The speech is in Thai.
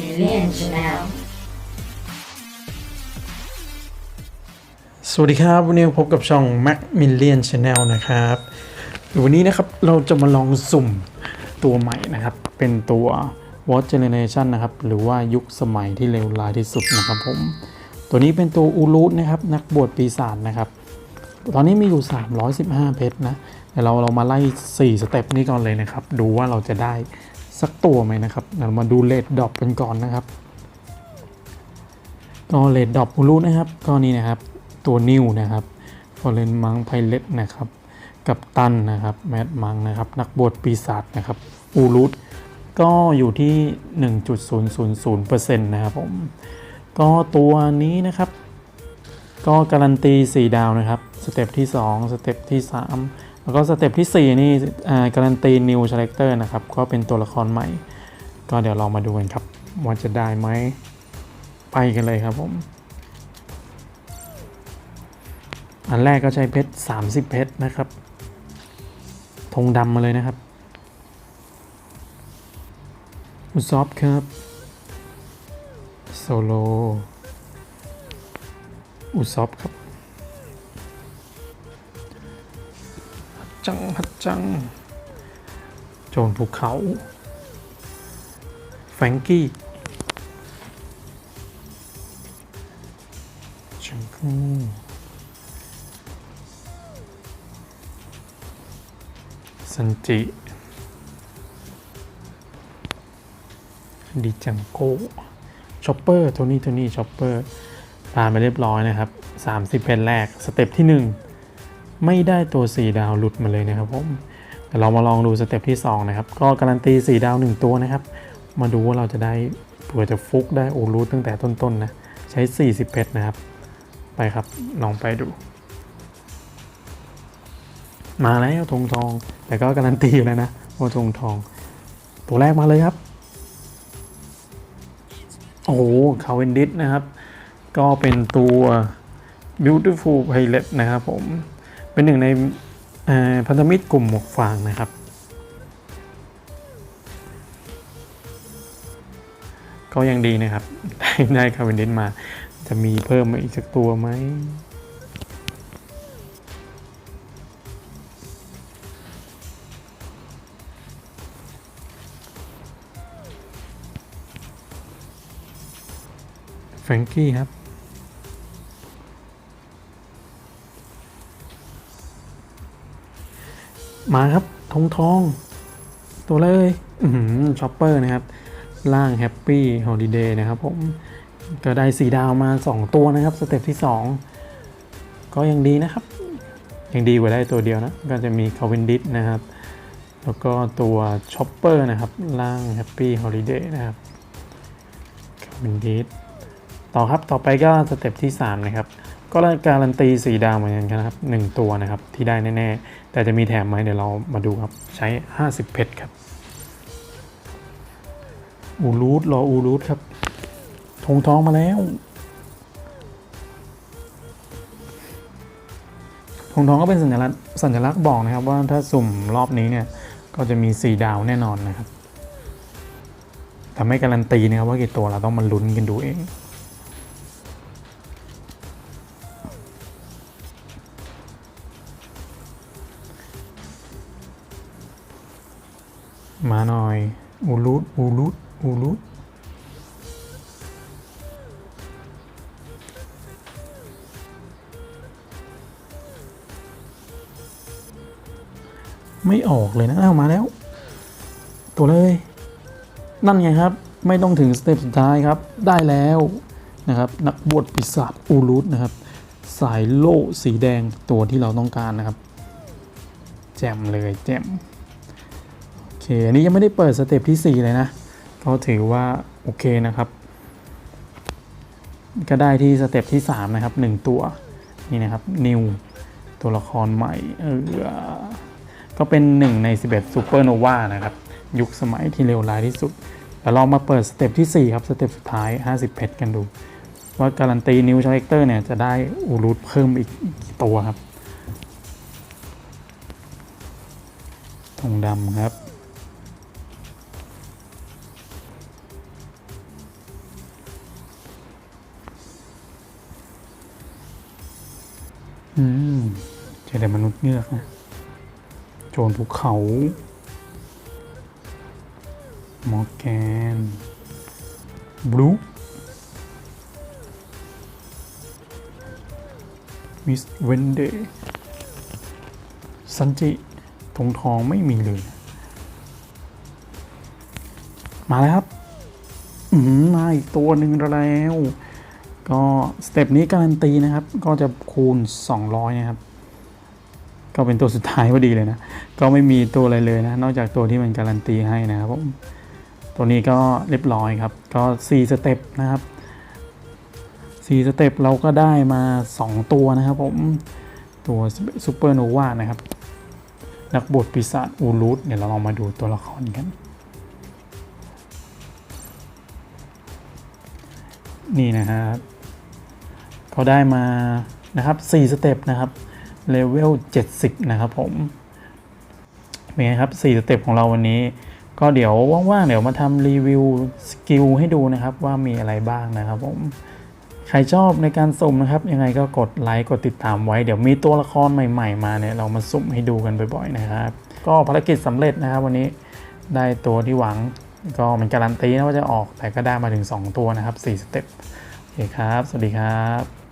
Million Chanel สวัสดีครับ วันนี้พบกับช่อง Mac Million Channel นะครับ วันนี้นะครับเราจะมาลองสุ่มตัวใหม่นะครับ เป็นตัว Watch Generation นะครับ หรือว่ายุคสมัยที่เลวร้ายที่สุดนะครับผม ตัวนี้เป็นตัวอูรูทนะครับ นักบวชปีศาจนะครับ ตอนนี้มีอยู่ 315 เพชรนะเดี๋ยวเราเรามาไล่ 4 สเต็ปนี้ก่อนเลยนะครับ ดูว่าเราจะได้ สักตัวไหมนะครับเรามาดูเลดดอปกันก่อนนะครับ ก็เลดดอปอูรูทนะครับ ก็นี่นะครับ ตัวนิวนะครับฟอร์เรนมังไพเลตนะครับกับตันนะครับ แมดมังนะครับ นักบวชปีศาจนะครับอูรุตก็อยู่ที่ 1.000%นะครับผม ก็ตัวนี้นะครับ ก็การันตี 4 ดาวนะครับ สเต็ปที่ 2 สเต็ปที่ 3 แล้วก็สเต็ปที่ 4 นี่อ่การันตีนิวชาแรคเตอร์นะครับ ก็เป็นตัวละครใหม่ ก็เดี๋ยวเรามาดูกันครับ ว่าจะได้ไหมไปกันเลยครับผม อันแรกก็ใช้เพชร 30 เพชรนะครับธงดำมาเลยนะครับ อุซอฟครับ โซโล อุซอฟครับ จังฮัดจัง โจนภูเขา แฟงกี้ชังกูซันจิ ดิจังโก้ชอปเปอร์โทนี่โทนี่ชอปเปอร์ผ่านไปเรียบร้อยนะครับ 30 เพนแรก สเต็ปที่ 1 ไม่ได้ตัว 4 ดาวหลุดมาเลยนะครับผมแต่เรามาลองดูสเต็ปที่ 2 นะครับ ก็การันตี 4 ดาว 1 ตัวนะครับ มาดูว่าเราจะได้เผื่อจะฟุกได้โอรูทตั้งแต่ต้นๆนะใช้ 40 เพชรนะครับ ไปครับ ลองไปดู มาแล้วธงทอง แต่ก็การันตีอยู่แล้วนะว่าธงทอง ตัวแรกมาเลยครับ โอ้โหคาเวนดิสนะครับ ก็เป็นตัว beautiful pilot นะครับผม เป็นหนึ่งในพันธมิตรกลุ่มหมวกฟางนะครับ ก็ยังดีนะครับ ได้ได้คาเวนดิสมา จะมีเพิ่มมาอีกสักตัวไหมแฟรงกี้ครับ มาครับทองทอง ตัวเลยช็อปเปอร์นะครับ ล่างแฮปปี้ฮอลิเดย์นะครับผมก็ได้สีดาวมา 2 ตัวนะครับ สเต็ปที่ 2 ก็ยังดีนะครับ ยังดีกว่าได้ตัวเดียวนะ ก็จะมีคาวินดิสนะครับ แล้วก็ตัวช็อปเปอร์นะครับ ล่างแฮปปี้ฮอลิเดย์นะครับคาวินดิสต่อครับต่อไปก็สเต็ปที่ 3 นะครับ ก็การันตีสีดาวเหมือนกันครับ 1 ตัวนะครับ ที่ได้แน่ ๆ แต่จะมีแถมไหมเดี๋ยวเรามาดูครับ ใช้ 50 เพชรครับ อูรูทรออูรูทครับธงทองมาแล้วธงทองก็เป็นสัญลักษณ์สัญลักษณ์บอกนะครับว่าถ้าสุ่มรอบนี้เนี่ยก็จะมีสีดาวแน่นอนนะครับแต่ไม่การันตีนะครับว่ากี่ตัวเราต้องมาลุ้นกันดูเอง มาหน่อย อูรูดอูรูดอูรูดไม่ออกเลยนะอ้ามาแล้ว ตัวเลย นั่นไงครับ ไม่ต้องถึงสเต็ปสุดท้ายครับ ได้แล้วนะครับ นักบวชปีศาจอูรูดนะครับ สายโล่สีแดงตัวที่เราต้องการนะครับ แจ่มเลยแจ่ม เคอันนี้ยังไม่ได้เปิดสเต็ปที่ 4 เลยนะก็ถือว่า โอเคนะครับ ก็ได้ที่สเต็ปที่ 3 นะครับ 1 ตัว นี่นะครับนิวตัวละครใหม่เออก็เป็น 1 ใน 11ซูเปอร์โนวานะครับ ยุคสมัยที่เลวร้ายที่สุดแต่เรามาเปิดสเต็ปที่ 4 ครับ สเต็ปสุดท้าย 50 เพชรกันดู ว่าการันตีนิวชาเลคเตอร์เนี่ย จะได้อูรูทเพิ่มอีกตัวครับทองดำครับ แต่มนุษย์เงือกนะโจรภูเขา มอร์แกน บลู มิสเวนเดย์ซันจิธงทองไม่มีเลย มาแล้วครับ อืมมาอีกตัวหนึ่งแล้ว ก็สเต็ปนี้การันตีนะครับ ก็จะคูณ 200 นะครับ ก็เป็นตัวสุดท้ายพอดีเลยนะ ก็ไม่มีตัวอะไรเลยนะ นอกจากตัวที่มันการันตีให้นะครับผมตัวนี้ก็เรียบร้อยครับ ก็ 4 สเต็ปนะครับ 4 สเต็ปเราก็ได้มา 2 ตัวนะครับผมตัวซูเปอร์โนวานะครับ นักบทปีศาจอูรูทเดี๋ยวเราลองมาดูตัวละครกัน นี่นะครับ เขาได้มานะครับ4สเต็ปนะครับเลเวล70 นะครับผมเป็นไงครับ4สเต็ปของเราวันนี้ ก็เดี๋ยวว่างๆ เดี๋ยวมาทำรีวิวสกิลให้ดูนะครับว่ามีอะไรบ้างนะครับผม ใครชอบในการสุ่มนะครับ ยังไงก็กดไลค์กดติดตามไว้ เดี๋ยวมีตัวละครใหม่ๆ มาเนี่ยเรามาสุ่มให้ดูกันบ่อยๆนะครับ ก็ภารกิจสำเร็จนะครับวันนี้ได้ตัวที่หวังก็มันการันตีนะว่าจะออกแต่ก็ได้มาถึง 2 ตัวนะครับ4สเต็ปโอเคครับ สวัสดีครับ